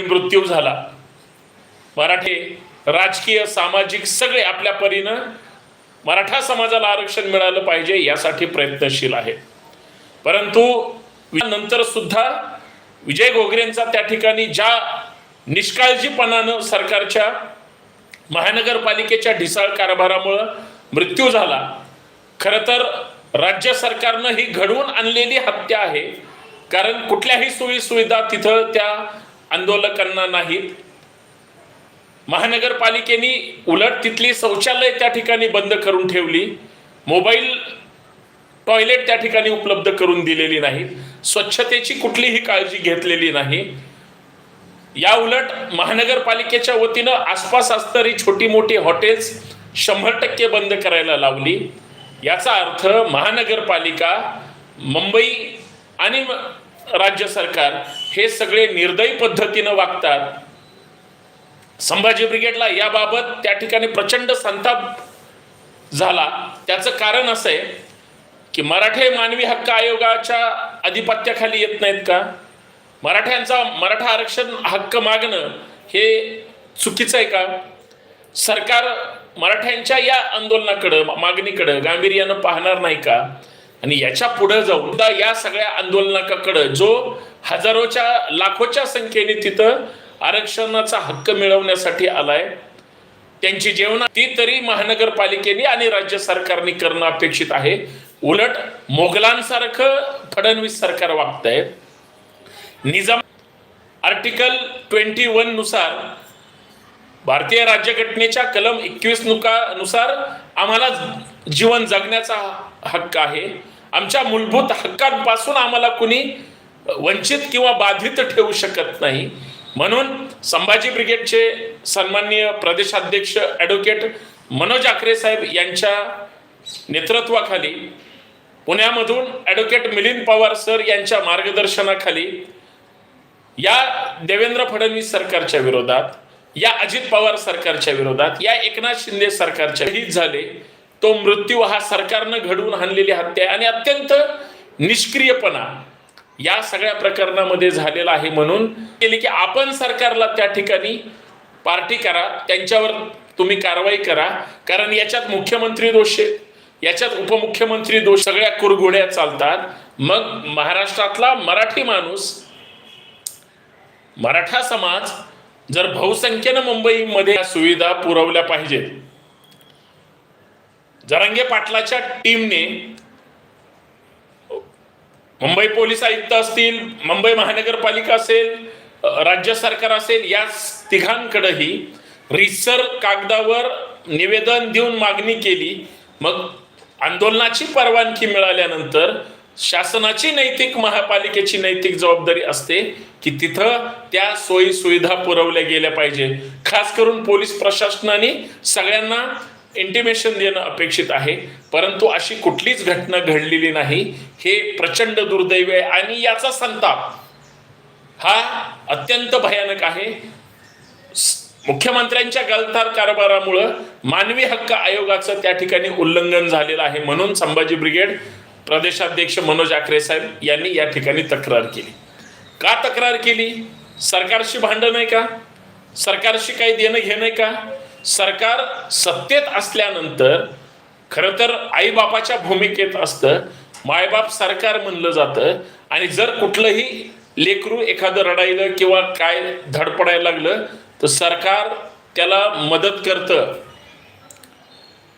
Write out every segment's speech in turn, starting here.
मृत्यू झाला. मराठे राजकीय सामाजिक सगळे आपल्या परीनं मराठा समाजाला आरक्षण मिळालं पाहिजे यासाठी प्रयत्नशील आहे. परंतु नंतर सुद्धा विजय गोगरेंचा त्या ठिकाणी ज्या निष्काळजीपणानं सरकारच्या महानगरपालिकेच्या ढिसाळ कारभारामुळं मृत्यू झाला खरं तर राज्य सरकारनं ही घडवून आणलेली हत्या आहे. कारण कुठल्याही सोयी सुविधा तिथं त्या आंदोलकांना नाहीत महानगरपालिकेने उलट तिथली शौचालय त्या ठिकाणी बंद करून ठेवली. मोबाईल टॉयलेट त्या ठिकाणी उपलब्ध करून दिलेली नाही. स्वच्छतेची कुठलीही काळजी घेतलेली नाही. या उलट महानगरपालिकेच्या वतीनं आसपास असणारी छोटी मोठी हॉटेल्स शंभर टक्के बंद करायला लावली. याचा अर्थ महानगरपालिका मुंबई आणि राज्य सरकार हे सगळे निर्दयी पद्धतीनं वागतात. संभाजी ब्रिगेडला याबाबत त्या ठिकाणी प्रचंड संताप झाला. त्याचं कारण असं आहे की मराठे मानवी हक्क आयोगाच्या अधिपत्याखाली येत नाहीत का? मराठ्यांचा मराठा आरक्षण हक्क मागणं हे चुकीचं आहे का? सरकार मराठ्यांच्या या आंदोलनाकडं मागणीकडं गांभीर्यानं पाहणार नाही का? आणि याच्यापुढे जाऊन या सगळ्या आंदोलनाकडे जो हजारोच्या लाखोच्या संख्येने तिथं आरक्षणाचा हक्क मिळवण्यासाठी आलाय त्यांची जेवण ती तरी महानगरपालिकेने आणि राज्य सरकारने करणं अपेक्षित आहे. उलट मोगलांसारखं फडणवीस सरकार वागतंय निजाम आर्टिकल ट्वेंटी वननुसार भारतीय राज्यघटनेच्या कलम एकवीस नुका नुसार आम्हाला जीवन जगण्याचा हक्क आहे. आमच्या मूलभूत हक्कांपासून आम्हाला कुणी वंचित किंवा बाधित ठेवू शकत नाही. म्हणून संभाजी ब्रिगेडचे सन्माननीय प्रदेशाध्यक्ष ॲडव्होकेट मनोज आखरे साहेब यांच्या नेतृत्वाखाली पुण्यामधून ॲडव्होकेट मिलिंद पवार सर यांच्या मार्गदर्शनाखाली या देवेंद्र फडणवीस सरकारच्या विरोधात या अजित पवार सरकारच्या विरोधात या एकनाथ शिंदे सरकारच्या हित झाले. तो मृत्यू हा सरकारनं घडवून आणलेली हत्या आणि अत्यंत निष्क्रियपणा या सगळ्या प्रकरणामध्ये झालेला आहे म्हणून केली की आपण सरकारला त्या ठिकाणी पार्टी करा त्यांच्यावर तुम्ही कारवाई करा. कारण याच्यात मुख्यमंत्री दोष आहेत. याच्यात उपमुख्यमंत्री दोष सगळ्या कुरघोड्या चालतात. मग महाराष्ट्रातला मराठी माणूस मराठा समाज जर बहुसंख्येनं मुंबईमध्ये या सुविधा पुरवल्या पाहिजेत जरांगे पाटलाच्या टीमने मुंबई पोलीस आयुक्त असतील मुंबई महानगरपालिका असेल राज्य सरकार असेल या तिघांकडेही रिसर कागदावर निवेदन देऊन मागणी केली. मग आंदोलनाची परवानगी मिळाल्यानंतर शासनाची नैतिक महापालिकेची नैतिक जबाबदारी असते की तिथं त्या सोयी सुविधा पुरवल्या गेल्या पाहिजे. खास करून पोलीस प्रशासनाने सगळ्यांना इंटिमेशन देणं अपेक्षित आहे. परंतु अशी कुठलीच घटना घडलेली नाही. हे प्रचंड दुर्दैव आहे. आणि याचा संताप हा अत्यंत भयानक आहे. मुख्यमंत्र्यांच्या गलथार कारभारामुळं मानवी हक्क आयोगाचं त्या ठिकाणी उल्लंघन झालेलं आहे. म्हणून संभाजी ब्रिगेड प्रदेशाध्यक्ष मनोज आखरे साहेब यांनी या ठिकाणी तक्रार केली. का तक्रार केली? सरकारशी भांडण आहे का? सरकारशी काही देणं घेणं आहे का? सरकार सत्तेत असल्यानंतर खरं तर आईबापाच्या भूमिकेत असतं मायबाप सरकार म्हणलं जातं आणि जर कुठलंही लेकरू एखादं रडायलं किंवा काय धडपडायला लागलं तर सरकार त्याला मदत करतं.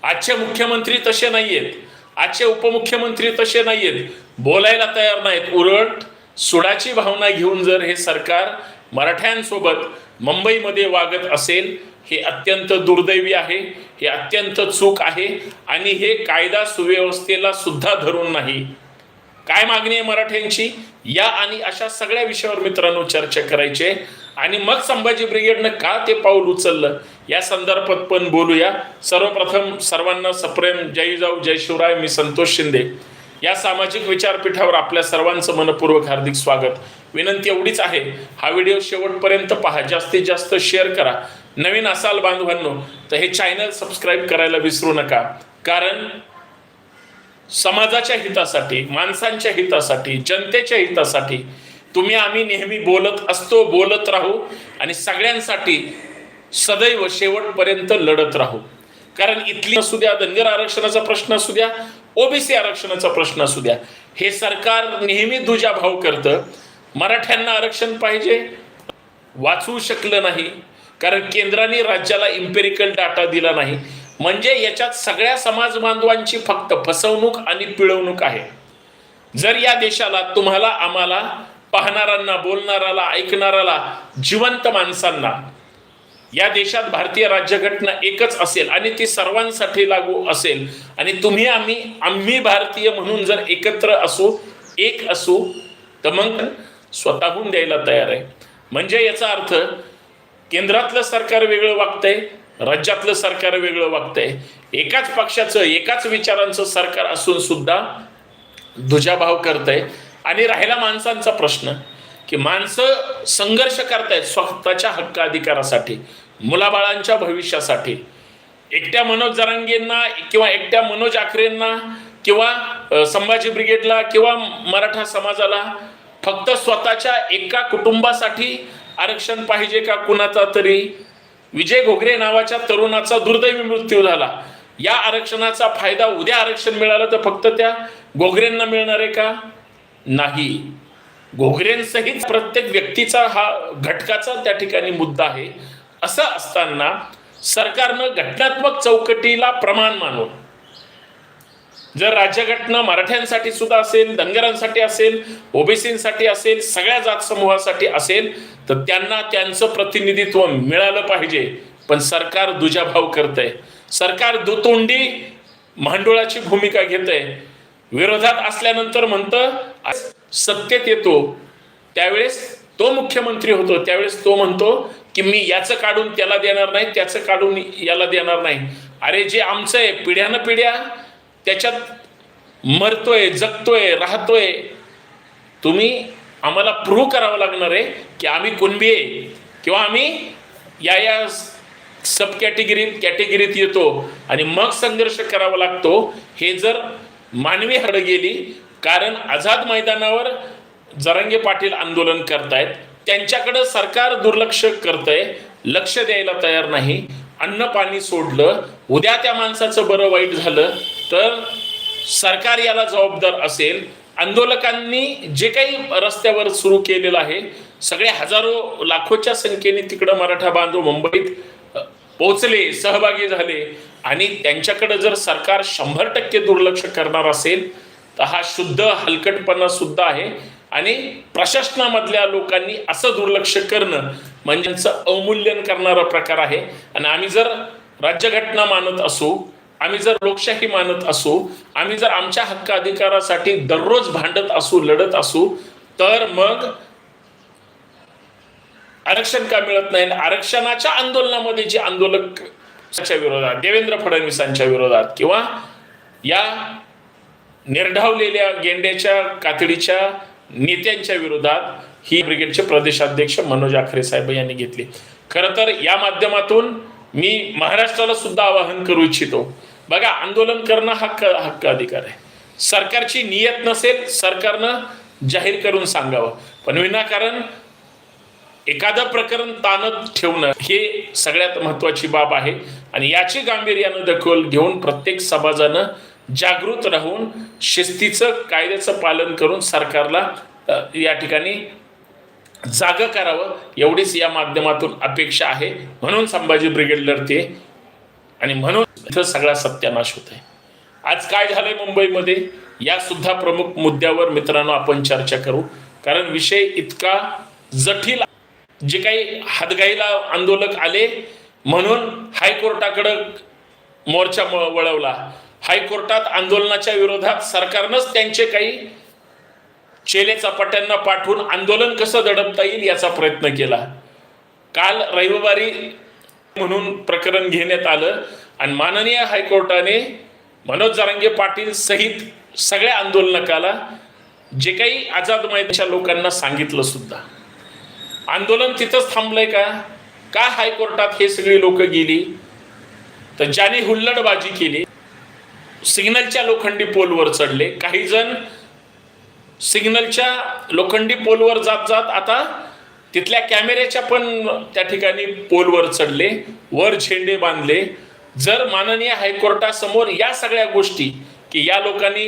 आजचे मुख्यमंत्री तसे नाहीयेत. आजचे उपमुख्यमंत्री तसे नाही आहेत बोलायला तयार नाहीत. उलट सुडाची भावना घेऊन जर हे सरकार मराठ्यांसोबत मुंबईमध्ये वागत असेल हे अत्यंत दुर्दैवी आहे हे अत्यंत चूक आहे आणि हे कायदा सुव्यवस्थेला सुद्धा धरून नाही. काय मागणी आहे मराठ्यांची? या आणि अशा सगळ्या विषयावर मित्रांनो चर्चा करायचे आणि मग संभाजी ब्रिगेडनं का ते पाऊल उचललं? या संदर्भात पण बोलूया. सर्वप्रथम सर्वांना सप्रेम. जय जाऊ जय शिवराय. मी संतोष शिंदे. या सामाजिक विचारपीठावर आपल्या सर्वांचं मनपूर्वक हार्दिक स्वागत. विनंती एवढीच आहे. हा व्हिडिओ शेवटपर्यंत पहा. जास्तीत जास्त शेअर करा. नवीन असाल बांधवांनो तर हे चॅनल सबस्क्राईब करायला विसरू नका. कारण समाजाच्या हितासाठी माणसांच्या हितासाठी जनतेच्या हितासाठी तुम्ही आम्ही नेहमी बोलत असतो बोलत राहू आणि सगळ्यांसाठी सदैव शेवटपर्यंत लढत राहू. कारण इथली असू द्या धनगर आरक्षणाचा प्रश्न असू द्या ओबीसी आरक्षणाचा प्रश्न असू द्या हे सरकार नेहमी दुजाभाव करतं. मराठ्यांना आरक्षण पाहिजे वाचवू शकलं नाही कारण केंद्राने राज्याला इम्पेरिकल डाटा दिला नाही. म्हणजे याच्यात सगळ्या समाज बांधवांची फक्त फसवणूक आणि पिळवणूक आहे. जर या देशाला तुम्हाला आम्हाला पाहणाऱ्यांना बोलणाऱ्याला ऐकणाऱ्याला जिवंत माणसांना या देशात भारतीय राज्यघटना एकच असेल आणि ती सर्वांसाठी लागू असेल आणि तुम्ही आम्ही आम्ही भारतीय म्हणून जर एकत्र असू एक असू तर मग स्वतःहून द्यायला तयार आहे. म्हणजे याचा अर्थ केंद्रातलं सरकार वेगळं वागतंय राज्यातलं सरकार वेगळं वागतंय. एकाच पक्षाचं एकाच विचारांचं सरकार असून सुद्धा दुजाभाव करतंय. आणि राहिला माणसांचा प्रश्न की माणसं संघर्ष करतायत स्वतःच्या हक्क अधिकारासाठी मुलाबाळांच्या भविष्यासाठी. एकट्या मनोज जरांगेंना किंवा एकट्या मनोज आखरेंना किंवा संभाजी ब्रिगेडला किंवा मराठा समाजाला फक्त स्वतःच्या एका कुटुंबासाठी आरक्षण पाहिजे का कुणाचा तरी? विजय घोगरे नावाच्या तरुणाचा दुर्दैवी मृत्यू झाला. या आरक्षणाचा फायदा उद्या आरक्षण मिळालं तर फक्त त्या घोगरेंना मिळणार आहे का? नाही. घोगरेंसहित प्रत्येक व्यक्तीचा हा घटकाचा त्या ठिकाणी मुद्दा आहे. असं असताना सरकारनं घटनात्मक चौकटीला प्रमाण मानून जर राज्यघटना मराठ्यांसाठी सुद्धा असेल धनगरांसाठी असेल ओबीसीसाठी असेल सगळ्या जात समूहासाठी असेल तर त्यांना त्यांचं प्रतिनिधित्व मिळालं पाहिजे. पण सरकार दुजाभाव करतंय. सरकार दुतोंडी मांडुळाची भूमिका घेतंय. विरोधात असल्यानंतर म्हणतं सत्तेत येतो. त्यावेळेस तो मुख्यमंत्री होतो. त्यावेळेस तो म्हणतो की मी याचं काढून त्याला देणार नाही त्याचं काढून याला देणार नाही. अरे जे आमचं आहे पिढ्यानं पिढ्या त्याच्यात मरतोय जगतोय राहतोय. तुम्ही आम्हाला प्रूव्ह करावं लागणार आहे की आम्ही कुणबी आहे. किंवा आम्ही या या सब कॅटेगरीत कॅटेगरीत येतो आणि मग संघर्ष करावा लागतो. हे जर मानवी हड गेली कारण आझाद मैदानावर जरांगे पाटील आंदोलन करतायत. त्यांच्याकडं सरकार दुर्लक्ष करतंय लक्ष द्यायला तयार नाही. अन्न पाणी सोडलं उद्या त्या माणसाचं बरं वाईट झालं. तर सरकार याला जबाबदार असेल. आंदोलकांनी जे काही रस्त्यावर सुरू केलेलं आहे सगळे हजारो लाखोच्या संख्येने तिकडं मराठा बांधव मुंबईत पोहोचले सहभागी झाले. आणि त्यांच्याकडे जर सरकार शंभर टक्के दुर्लक्ष करणार असेल तर हा शुद्ध हलकटपणा सुद्धा आहे. आणि प्रशासनामधल्या लोकांनी असं दुर्लक्ष करणं म्हणजे त्यांचं अवमूल्यन करणारा प्रकार आहे. आणि आम्ही जर राज्यघटना मानत असू आम्ही जर लोकशाही मानत असू आम्ही जर आमच्या हक्क अधिकारासाठी दररोज भांडत असू लढत असू तर मग आरक्षण का मिळत नाही? आरक्षणाच्या आंदोलनामध्ये जे आंदोलक विरोधात देवेंद्र फडणवीसांच्या विरोधात किंवा या निर्ढावलेल्या गेंड्याच्या कातडीच्या नेत्यांच्या विरोधात ही ब्रिगेडचे प्रदेशाध्यक्ष मनोज आखरे साहेब यांनी घेतली. खरं तर या माध्यमातून मी महाराष्ट्राला सुद्धा आवाहन करू इच्छितो. बघा आंदोलन करणं हक्क हक्क अधिकार आहे. सरकारची नियत नसेल सरकारनं जाहीर करून सांगावं. पण विनाकारण एखादं प्रकरण ताणत ठेवणं हे सगळ्यात महत्वाची बाब आहे. आणि याची गांभीर्यानं दखल घेऊन प्रत्येक समाजानं जागृत राहून शिस्तीचं कायद्याचं पालन करून सरकारला या ठिकाणी जाग करावं एवढीच या माध्यमातून अपेक्षा आहे. म्हणून संभाजी ब्रिगेड लढते आणि म्हणून तिथं सगळा सत्यानाश होत आहे आज काय झालंय मुंबईमध्ये? या सुद्धा प्रमुख मुद्द्यावर मित्रांनो आपण चर्चा करू. कारण विषय इतका जटिल जे काही हातगाईला आंदोलक आले म्हणून हायकोर्टाकडं मोर्चा वळवला. हायकोर्टात आंदोलनाच्या विरोधात सरकारनंच त्यांचे काही चेले चपाट्यांना पाठवून आंदोलन कसं दडपता येईल याचा प्रयत्न केला. काल रविवारी म्हणून प्रकरण घेण्यात आलं. आणि माननीय हायकोर्टाने मनोज जारंगे पाटील सहित सगळ्या आंदोलनकाला जे काही आझाद मैदानाच्या लोकांना सांगितलं सुद्धा. आंदोलन तिथंच थांबलंय का? का हायकोर्टात हे सगळी लोक गेली? तर ज्याने हुल्लडबाजी केली सिग्नलच्या लोखंडी पोलवर चढले. काही जण सिग्नलच्या लोखंडी पोलवर जात जात आता तिथल्या कॅमेऱ्याच्या पण त्या ठिकाणी पोलवर चढले वर झेंडे बांधले. जर माननीय हायकोर्टासमोर या सगळ्या गोष्टी की या लोकांनी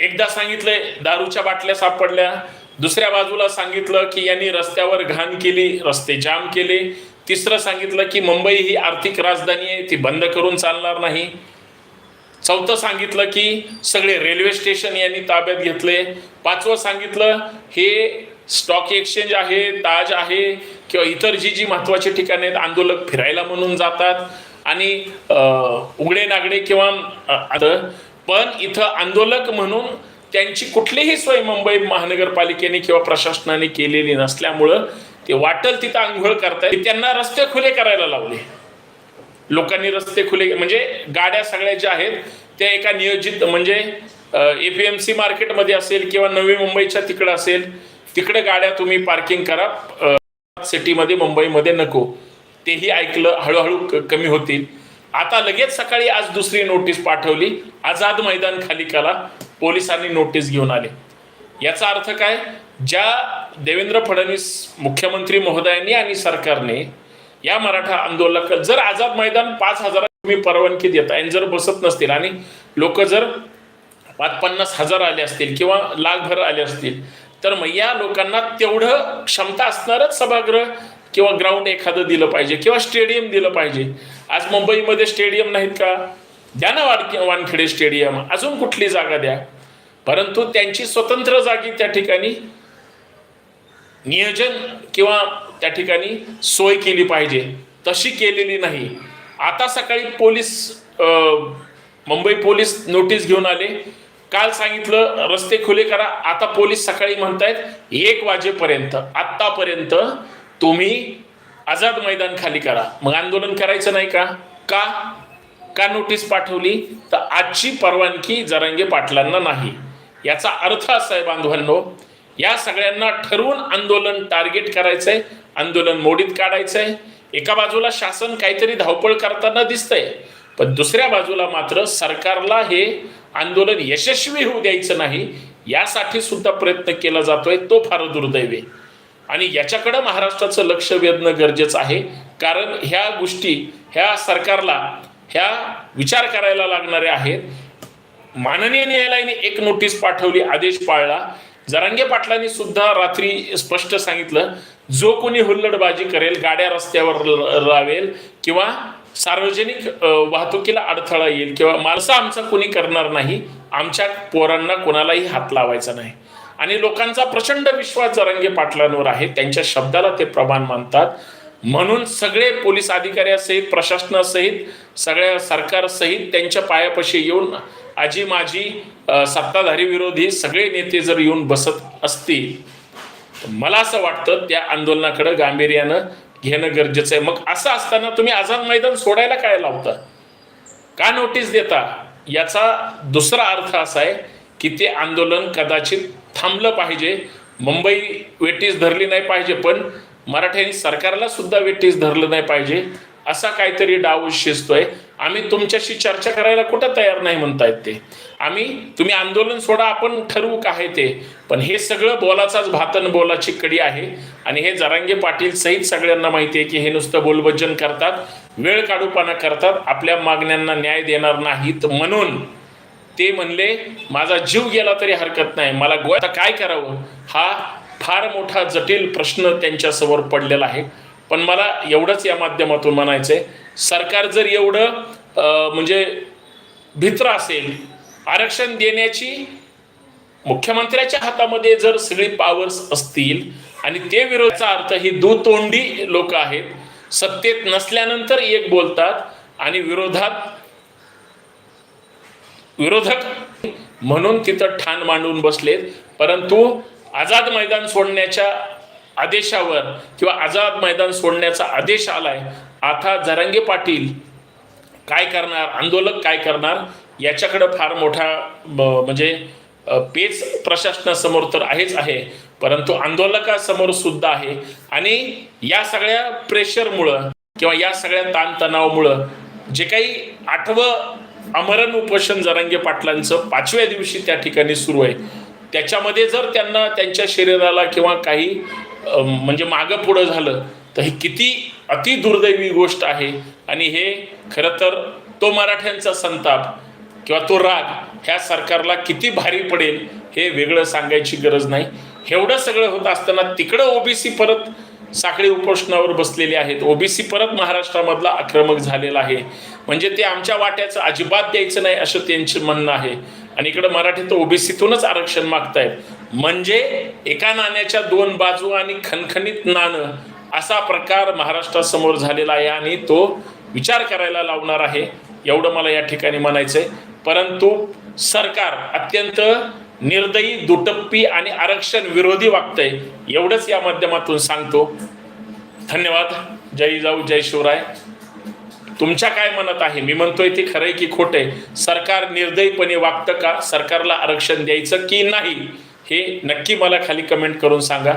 एकदा सांगितलंय दारूच्या बाटल्या सापडल्या दुसऱ्या बाजूला सांगितलं की यांनी रस्त्यावर घाण केली रस्ते जाम केले तिसरं सांगितलं की मुंबई ही आर्थिक राजधानी आहे ती बंद करून चालणार नाही. चौथं सांगितलं की सगळे रेल्वे स्टेशन यांनी ताब्यात घेतले. पाचवं सांगितलं हे स्टॉक एक्सचेंज आहे ताज आहे किंवा इतर जी जी महत्वाची ठिकाणे आहेत आंदोलक फिरायला म्हणून जातात. आणि उघडे नागडे किंवा पण इथं आंदोलक म्हणून त्यांची कुठलीही सोय मुंबई महानगरपालिकेने किंवा प्रशासनाने केलेली नसल्यामुळं ते वाटल तिथं आंघोळ करतायत. त्यांना रस्ते खुले करायला लावले. लोकांनी रस्ते खुले म्हणजे गाड्या सगळ्या ज्या आहेत त्या एका नियोजित म्हणजे एपीएमसी मार्केटमध्ये असेल किंवा नवी मुंबईच्या तिकडं असेल तिकडे गाड्या तुम्ही पार्किंग करा. सिटीमध्ये मुंबईमध्ये नको. तेही ऐकलं हळूहळू कमी होतील. आता लगेच सकाळी आज दुसरी नोटीस पाठवली. आझाद मैदान खाली करा. पोलिसांनी नोटीस घेऊन आले. याचा अर्थ काय? ज्या देवेंद्र फडणवीस मुख्यमंत्री महोदयांनी आणि सरकारने या मराठा आंदोलक जर आझाद मैदान पाच हजार तुम्ही परवानगी देता आणि जर बसत नसतील आणि लोक जर पाच पन्नास हजार आले असतील किंवा लाखभर आले असतील तर मग या लोकांना तेवढं क्षमता असणारच सभागृह किंवा ग्राउंड एखादं दिलं पाहिजे किंवा स्टेडियम दिलं पाहिजे. आज मुंबईमध्ये स्टेडियम नाहीत का? द्या ना वाडकी वानखेडे स्टेडियम अजून कुठली जागा द्या. परंतु त्यांची स्वतंत्र जागी त्या ठिकाणी नियोजन किंवा त्या ठिकाणी सोय केली पाहिजे. तशी केलेली नाही. आता सकाळी पोलीस मुंबई पोलीस नोटीस घेऊन आले. काल सांगितलं रस्ते खुले करा. आता पोलीस सकाळी म्हणतायत एक वाजेपर्यंत आत्तापर्यंत तुम्ही आझाद मैदान खाली करा. मग आंदोलन करायचं नाही का? का? का नोटीस पाठवली? तर आजची परवानगी जरांगे पाटलांना नाही. याचा अर्थ असा आहे बांधवांनो या सगळ्यांना ठरवून आंदोलन टार्गेट करायचंय आंदोलन मोडीत काढायचंय. एका बाजूला शासन काहीतरी धावपळ करताना दिसतंय पण दुसऱ्या बाजूला मात्र सरकारला हे आंदोलन यशस्वी होऊ द्यायचं नाही यासाठी सुद्धा प्रयत्न केला जातोय तो फार दुर्दैव आहे. आणि याच्याकडं महाराष्ट्राचं लक्ष वेधणं गरजेचं आहे. कारण ह्या गोष्टी ह्या सरकारला ह्या विचार करायला लागणाऱ्या आहेत. माननीय न्यायालयाने एक नोटीस पाठवली आदेश पाळला. जरांगे पाटलांनी सुद्धा रात्री स्पष्ट सांगितलं जो कोणी हुल्लडबाजी करेल गाड्या रस्त्यावर लावेल किंवा सार्वजनिक वाहतुकीला अडथळा येईल किंवा मालसा आमचा कोणी करणार नाही आमच्या पोरांना कोणालाही हात लावायचा नाही. आणि लोकांचा प्रचंड विश्वास जरांगे पाटलांवर आहे त्यांच्या शब्दाला ते प्रमाण मानतात. म्हणून सगळे पोलीस अधिकाऱ्यासहित प्रशासनासहित सगळ्या सरकारसहित त्यांच्या पायापाशी येऊन आजी माझी सत्ताधारी विरोधी सगळे नेते जर येऊन बसत असतील मला असं वाटतं त्या आंदोलनाकडे गांभीर्यानं घेणं गरजेचं आहे. मग असं असताना तुम्ही आझाद मैदान सोडायला काय लावता? का नोटीस देता? याचा दुसरा अर्थ असा आहे की ते आंदोलन कदाचित थांबलं पाहिजे. मुंबई वेटीस धरली नाही पाहिजे पण मराठ्यांनी सरकारला सुद्धा वेटीस धरलं नाही पाहिजे असा काहीतरी डाव शिजतोय आम्ही तुमच्याशी चर्चा करायला कुठं तयार नाही म्हणतायत ते. आम्ही तुम्ही आंदोलन सोडा आपण ठरवू काय ते. पण हे सगळं बोलाचाच भातन बोलाची कडी आहे. आणि हे जरांगे पाटील सहित सगळ्यांना माहिती आहे की हे नुसतं बोलभजन करतात वेळ काढूपणा करतात आपल्या मागण्यांना न्याय देणार नाहीत म्हणून. ते म्हणले माझा जीव गेला तरी हरकत नाही. मला गोव्यात काय करावं? हा फार मोठा जटिल प्रश्न त्यांच्यासमोर पडलेला आहे. पण मला एवढंच या माध्यमातून म्हणायचंय सरकार जर एवढं म्हणजे भित्र असेल आरक्षण देण्याची मुख्यमंत्र्याच्या हातामध्ये जर सगळी पावर्स असतील आणि ते विरोधाचा अर्थ ही दुतोंडी लोक आहेत सत्तेत नसल्यानंतर एक बोलतात आणि विरोधात विरोधक. म्हणून तिथं ठाण मांडून बसलेत. परंतु आझाद मैदान सोडण्याच्या आदेशावर किंवा आझाद मैदान सोडण्याचा आदेश आलाय. आता जरांगे पाटील काय करणार आंदोलक काय करणार याच्याकडं फार मोठा म्हणजे पेच प्रशासनासमोर तर आहेच आहे. परंतु आंदोलकासमोर सुद्धा आहे. आणि या सगळ्या प्रेशरमुळं किंवा या सगळ्या ताणतणावामुळं जे काही आठवं अमरण उपोषण जरांगे पाटलांचं पाचव्या दिवशी त्या ठिकाणी सुरू आहे. त्याच्यामध्ये जर त्यांना त्यांच्या शरीराला किंवा काही म्हणजे मागं पुढं झालं तर हे किती अति दुर्दैवी गोष्ट आहे. आणि हे खरं तर तो मराठ्यांचा संताप किंवा तो राग ह्या सरकारला किती भारी पडेल हे वेगळं सांगायची गरज नाही. एवढं सगळं होत असताना तिकडं ओबीसी परत साखळी उपोषणावर बसलेले आहेत. ओबीसी परत महाराष्ट्रामधला आक्रमक झालेला आहे. म्हणजे ते आमच्या वाट्याचं अजिबात द्यायचं नाही असं त्यांचं म्हणणं आहे. आणि इकडं मराठीत ओबीसीतूनच आरक्षण मागतायत. म्हणजे एका नाण्याच्या दोन बाजू आणि खणखणीत नाणं असा प्रकार महाराष्ट्रासमोर झालेला आहे आणि तो विचार करायला लावणार आहे. एवढं मला या ठिकाणी म्हणायचं आहे परंतु सरकार अत्यंत निर्दयी दुटप्पी आणि आरक्षण विरोधी वागतंय. एवढंच या माध्यमातून सांगतो. धन्यवाद. जय जाऊ जय शिवराय. तुमच्या काय मनात आहे? मी म्हणतोय ते खरंय की खोटंय सरकार निर्दयीपणे वागतं का? सरकारला आरक्षण द्यायचं की नाही? हे नक्की मला खाली कमेंट करून सांगा.